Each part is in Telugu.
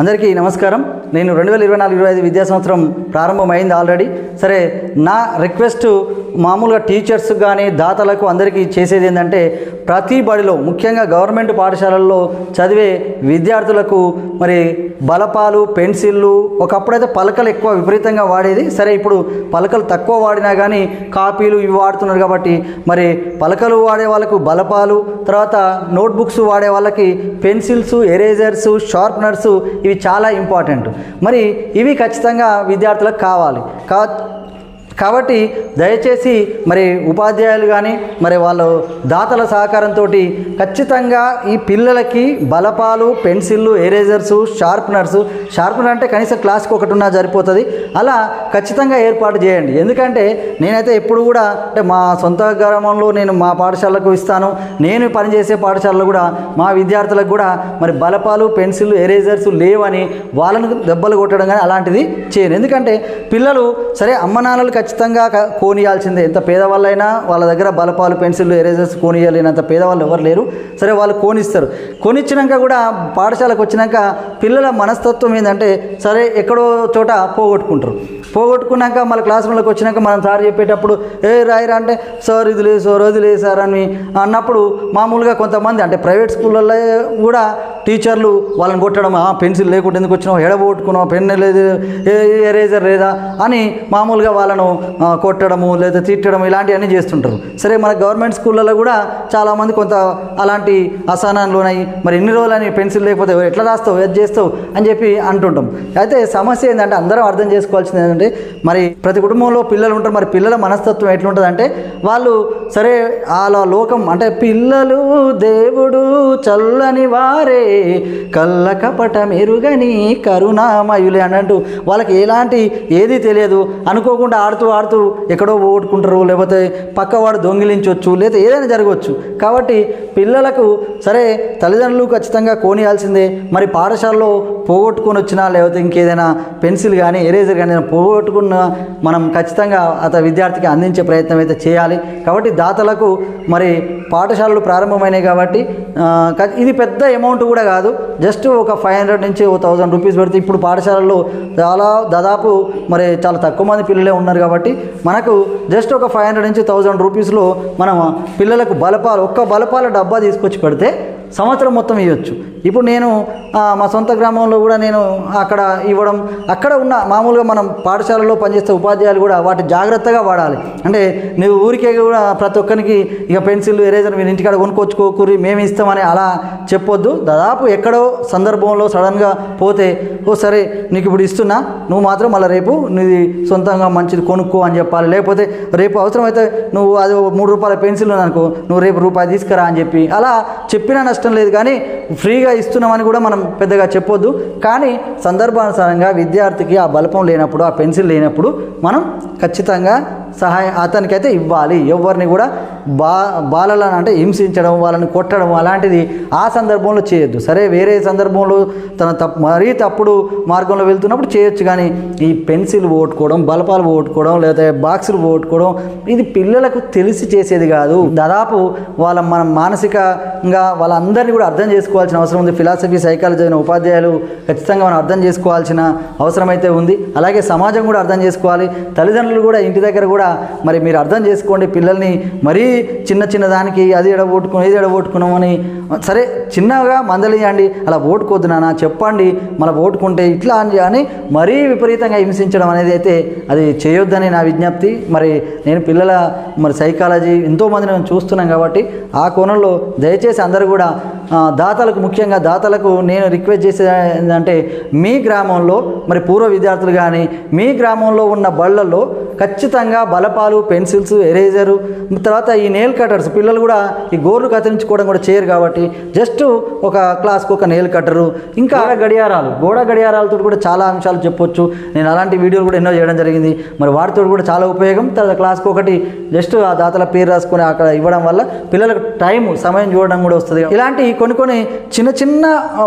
అందరికీ నమస్కారం. నేను రెండు వేల ఇరవై నాలుగు ఇరవై ఐదు విద్యా సంవత్సరం ప్రారంభమైంది ఆల్రెడీ సరే నా రిక్వెస్ట్ మామూలుగా టీచర్స్ కానీ దాతలకు అందరికీ చేసేది ఏంటంటే ప్రతి బడిలో ముఖ్యంగా గవర్నమెంట్ పాఠశాలల్లో చదివే విద్యార్థులకు మరి బలపాలు పెన్సిళ్ళు ఒకప్పుడైతే పలకలు ఎక్కువ విపరీతంగా వాడేది. సరే ఇప్పుడు పలకలు తక్కువ వాడినా కానీ కాపీలు ఇవి వాడుతున్నారు కాబట్టి మరి పలకలు వాడే వాళ్ళకు బలపాలు తర్వాత నోట్బుక్స్ వాడే వాళ్ళకి పెన్సిల్స్ ఎరేజర్స్ షార్ప్నర్స్ ఇవి చాలా ఇంపార్టెంట్ మరి ఇవి ఖచ్చితంగా విద్యార్థులకు కావాలి. కా కాబట్టి దయచేసి మరి ఉపాధ్యాయులు కానీ మరి వాళ్ళు దాతల సహకారంతో ఖచ్చితంగా ఈ పిల్లలకి బలపాలు పెన్సిళ్ళు ఎరేజర్స్ షార్ప్నర్స్ షార్ప్నర్ అంటే కనీసం క్లాస్కి ఒకటి ఉన్నా సరిపోతుంది. అలా ఖచ్చితంగా ఏర్పాటు చేయండి. ఎందుకంటే నేనైతే ఎప్పుడు కూడా అంటే మా సొంత గ్రామంలో నేను మా పాఠశాలకు ఇస్తాను. నేను పనిచేసే పాఠశాలలో కూడా మా విద్యార్థులకు కూడా మరి బలపాలు పెన్సిల్ ఎరేజర్స్ లేవని వాళ్ళను దెబ్బలు కొట్టడం కానీ అలాంటిది చేయను. ఎందుకంటే పిల్లలు సరే అమ్మ నాన్నలు ఖచ్చితంగా కోనియాల్సిందే. ఎంత పేదవాళ్ళైనా వాళ్ళ దగ్గర బలపాలు పెన్సిల్ ఎరేజర్స్ కోనియాలేనంత పేదవాళ్ళు ఎవరు లేరు. సరే వాళ్ళు కోనిస్తారు. కొనిచ్చినాక కూడా పాఠశాలకు వచ్చినాక పిల్లల మనస్తత్వం ఏంటంటే సరే ఎక్కడో చోట పోగొట్టుకుంటారు. పోగొట్టుకున్నాక మళ్ళీ క్లాస్ రూమ్లోకి వచ్చినాక మనం సార్ చెప్పేటప్పుడు ఏ రాయిరా అంటే సార్ ఇది లేదు సార్ అది లేదు సార్ అని అన్నప్పుడు మామూలుగా కొంతమంది అంటే ప్రైవేట్ స్కూళ్ళల్లో కూడా టీచర్లు వాళ్ళని కొట్టడం "ఆ, పెన్సిల్ లేకుండా ఎందుకు వచ్చినావు? ఎడబోట్టుకున్నావు? పెన్ లేదు ఎరేజర్ లేదా? అని మామూలుగా వాళ్ళను కొట్టడము లేదా తిట్టడం ఇలాంటివన్నీ చేస్తుంటారు. సరే మన గవర్నమెంట్ స్కూళ్ళలో కూడా చాలామంది కొంత అలాంటి అసహనాల్లోనై మరి ఎన్ని రోజులని పెన్సిల్ లేకపోతే ఎట్లా రాస్తావు ఏది చేస్తావు అని చెప్పి అంటుంటాం. అయితే సమస్య ఏంటంటే అందరం అర్థం చేసుకోవాల్సింది ఏంటంటే మరి ప్రతి కుటుంబంలో పిల్లలు ఉంటారు మరి పిల్లల మనస్తత్వం ఎట్లుంటుందంటే వాళ్ళు సరే వాళ్ళ లోకం అంటే పిల్లలు దేవుడు చల్లని వారే కళ్ళ కపట మెరుగని కరుణామయులే అన్నట్టు వాళ్ళకి ఎలాంటి ఏది తెలియదు అనుకోకుండా ఆడుతూ ఆడుతూ ఎక్కడో పోగొట్టుకుంటారు లేకపోతే పక్కవాడు దొంగిలించవచ్చు లేదా ఏదైనా జరగవచ్చు కాబట్టి పిల్లలకు సరే తల్లిదండ్రులు ఖచ్చితంగా కోనియాల్సిందే. మరి పాఠశాలలో పోగొట్టుకొని వచ్చినా లేకపోతే ఇంకేదైనా పెన్సిల్ కానీ ఎరేజర్ కానీ పోగొట్టుకున్న మనం ఖచ్చితంగా అత విద్యార్థికి అందించే ప్రయత్నం అయితే చేయాలి. కాబట్టి దాతలకు మరి పాఠశాలలు ప్రారంభమైనాయి కాబట్టి ఇది పెద్ద అమౌంట్ కూడా కాదు. జస్ట్ ఒక ఫైవ్ హండ్రెడ్ నుంచి ఓ థౌజండ్ రూపీస్ పెడితే ఇప్పుడు పాఠశాలల్లో చాలా దాదాపు మరి చాలా తక్కువ మంది పిల్లలే ఉన్నారు కాబట్టి కాబట్టి మనకు జస్ట్ ఒక ఫైవ్ హండ్రెడ్ నుంచి థౌజండ్ రూపీస్లో మనం పిల్లలకు బలపాలు ఒక్క బలపాల డబ్బా తీసుకొచ్చి పెడితే సంవత్సరం మొత్తం ఇవ్వచ్చు ఇప్పుడు నేను మా సొంత గ్రామంలో కూడా నేను అక్కడ ఇవ్వడం అక్కడ ఉన్న మామూలుగా మనం పాఠశాలలో పనిచేసే ఉపాధ్యాయులు కూడా వాటి జాగ్రత్తగా వాడాలి. అంటే నువ్వు ఊరికే కూడా ప్రతి ఒక్కరికి ఇక పెన్సిల్ ఎరేజర్ మీరు ఇంటికాడ కొనుక్కొచ్చుకోకూరి మేము ఇస్తామని అలా చెప్పొద్దు. దాదాపు ఎక్కడో సందర్భంలో సడన్గా పోతే ఓ సరే నీకు ఇప్పుడు ఇస్తున్నా నువ్వు మాత్రం మళ్ళీ రేపు నీది సొంతంగా మంచిది కొనుక్కో అని చెప్పాలి. లేకపోతే రేపు అవసరమైతే నువ్వు అది మూడు రూపాయల పెన్సిల్ అనుకో నువ్వు రేపు రూపాయి తీసుకురా అని చెప్పి అలా చెప్పినా నష్టం లేదు కానీ ఫ్రీగా ఇస్తున్నామని కూడా మనం పెద్దగా చెప్పొద్దు. కానీ సందర్భానుసారంగా విద్యార్థికి ఆ బలపం లేనప్పుడు ఆ పెన్సిల్ లేనప్పుడు మనం ఖచ్చితంగా సహాయం అతనికైతే ఇవ్వాలి. ఎవరిని కూడా బా బాలలను అంటే హింసించడం వాళ్ళని కొట్టడం అలాంటిది ఆ సందర్భంలో చేయొద్దు. సరే వేరే సందర్భంలో తన తప్పు మరీ తప్పుడు మార్గంలో వెళ్తున్నప్పుడు చేయొచ్చు కానీ ఈ పెన్సిల్ ఓట్టుకోవడం బలపాలు ఓట్టుకోవడం లేదా బాక్సులు ఓట్టుకోవడం ఇది పిల్లలకు తెలిసి చేసేది కాదు. దాదాపు వాళ్ళ మనం మానసికంగా వాళ్ళందరినీ కూడా అర్థం చేసుకోవాల్సిన అవసరం ఉంది. ఫిలాసఫీ సైకాలజీ అయిన ఉపాధ్యాయులు ఖచ్చితంగా మనం అర్థం చేసుకోవాల్సిన అవసరం అయితే ఉంది. అలాగే సమాజం కూడా అర్థం చేసుకోవాలి. తల్లిదండ్రులు కూడా ఇంటి దగ్గర కూడా మరి మీరు అర్థం చేసుకోండి పిల్లల్ని మరీ చిన్న చిన్న దానికి అది ఎడబోట్టుకుని ఇది ఎడబోట్టుకున్నామని సరే చిన్నగా మందలియండి అలా ఓటుకోద్దు నాన్న చెప్పండి మళ్ళీ ఓటుకుంటే ఇట్లా అని అని మరీ విపరీతంగా హింసించడం అనేది అయితే అది చేయొద్దని నా విజ్ఞప్తి. మరి నేను పిల్లల మరి సైకాలజీ ఎంతోమంది నేను చూస్తున్నాం కాబట్టి ఆ కోణంలో దయచేసి అందరూ కూడా దాతలకు ముఖ్యంగా దాతలకు నేను రిక్వెస్ట్ చేసేది ఏంటంటే మీ గ్రామంలో మరి పూర్వ విద్యార్థులు కానీ మీ గ్రామంలో ఉన్న బళ్ళల్లో ఖచ్చితంగా బలపాలు పెన్సిల్స్ ఎరేజరు తర్వాత ఈ నెయిల్ కట్టర్స్ పిల్లలు కూడా ఈ గోర్లు కత్తిరించుకోవడం కూడా చేయరు కాబట్టి జస్ట్ ఒక క్లాస్కి ఒక నెయిల్ కట్టరు ఇంకా గడియారాలు. గోడ గడియారాలతో కూడా చాలా అంశాలు చెప్పొచ్చు. నేను అలాంటి వీడియోలు కూడా ఎన్నో చేయడం జరిగింది. మరి వాటితో కూడా చాలా ఉపయోగం. తర్వాత క్లాస్కి ఒకటి జస్ట్ ఆ దాతల పేరు రాసుకొని అక్కడ ఇవ్వడం వల్ల పిల్లలకు టైం సమయం చూడడం కూడా వస్తుంది. ఇలాంటి కొన్ని కొన్ని చిన్న చిన్న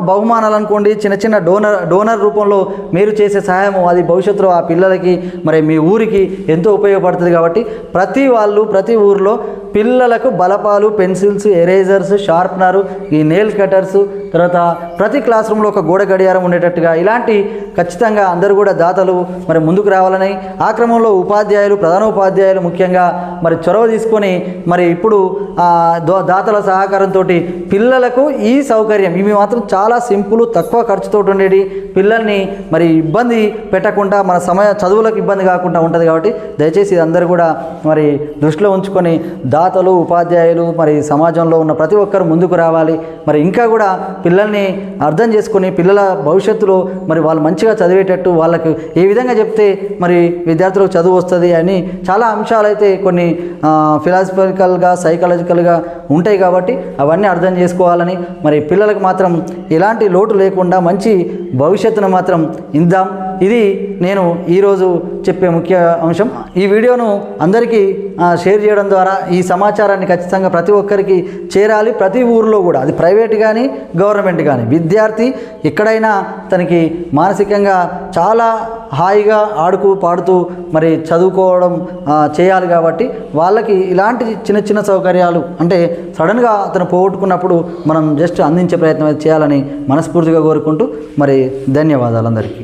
బహుమానాలు అనుకోండి చిన్న చిన్న డోనర్ డోనర్ రూపంలో మీరు చేసే సహాయం అది భవిష్యత్తులో ఆ పిల్లలకి మరి మీ ఊరికి ఎంతో ఉపయోగపడుతుంది కాబట్టి ప్రతి వాళ్ళు ప్రతి ఊర్లో పిల్లలకు బలపాలు పెన్సిల్స్ ఎరేజర్స్ షార్ప్నరు ఈ నెయిల్ కటర్స్ తర్వాత ప్రతి క్లాస్ రూమ్లో ఒక గోడ గడియారం ఉండేటట్టుగా ఇలాంటి ఖచ్చితంగా అందరూ కూడా దాతలు మరి ముందుకు రావాలని ఆ క్రమంలో ఉపాధ్యాయులు ప్రధాన ఉపాధ్యాయులు ముఖ్యంగా మరి చొరవ తీసుకొని మరి ఇప్పుడు ఆ, దాతల సహకారంతో పిల్లలకు ఈ సౌకర్యం. ఇవి మాత్రం చాలా సింపుల్ తక్కువ ఖర్చుతో ఉండేది పిల్లల్ని మరి ఇబ్బంది పెట్టకుండా మన సమయ చదువులకు ఇబ్బంది కాకుండా ఉంటుంది కాబట్టి దయచేసి ఇది అందరూ కూడా మరి దృష్టిలో ఉంచుకొని దాతలు ఉపాధ్యాయులు మరి సమాజంలో ఉన్న ప్రతి ఒక్కరు ముందుకు రావాలి. మరి ఇంకా కూడా పిల్లల్ని అర్థం చేసుకొని పిల్లల భవిష్యత్తులో మరి వాళ్ళు మంచిగా చదివేటట్టు వాళ్ళకు ఏ విధంగా చెప్తే మరి విద్యార్థులకు చదువు వస్తుంది అని చాలా అంశాలు అయితే కొన్ని ఫిలాసఫికల్గా సైకలాజికల్గా ఉంటాయి కాబట్టి అవన్నీ అర్థం చేసుకోవాలని మరి పిల్లలకు మాత్రం ఎలాంటి లోటు లేకుండా మంచి భవిష్యత్తును మాత్రం ఇందాం. ఇది నేను ఈరోజు చెప్పే ముఖ్య అంశం. ఈ వీడియోను అందరికీ షేర్ చేయడం ద్వారా ఈ సమాచారాన్ని ఖచ్చితంగా ప్రతి ఒక్కరికి చేరాలి. ప్రతి ఊరిలో కూడా అది ప్రైవేట్ కానీ గవర్నమెంట్ కానీ విద్యార్థి ఎక్కడైనా తనకి మానసికంగా చాలా హాయిగా ఆడుతూ పాడుతూ మరి చదువుకోవడం చేయాలి కాబట్టి వాళ్ళకి ఇలాంటి చిన్న చిన్న సౌకర్యాలు అంటే సడన్గా అతను పోగొట్టుకున్నప్పుడు మనం జస్ట్ అందించే ప్రయత్నం చేయాలని మనస్ఫూర్తిగా కోరుకుంటూ మరి ధన్యవాదాలు అందరికీ.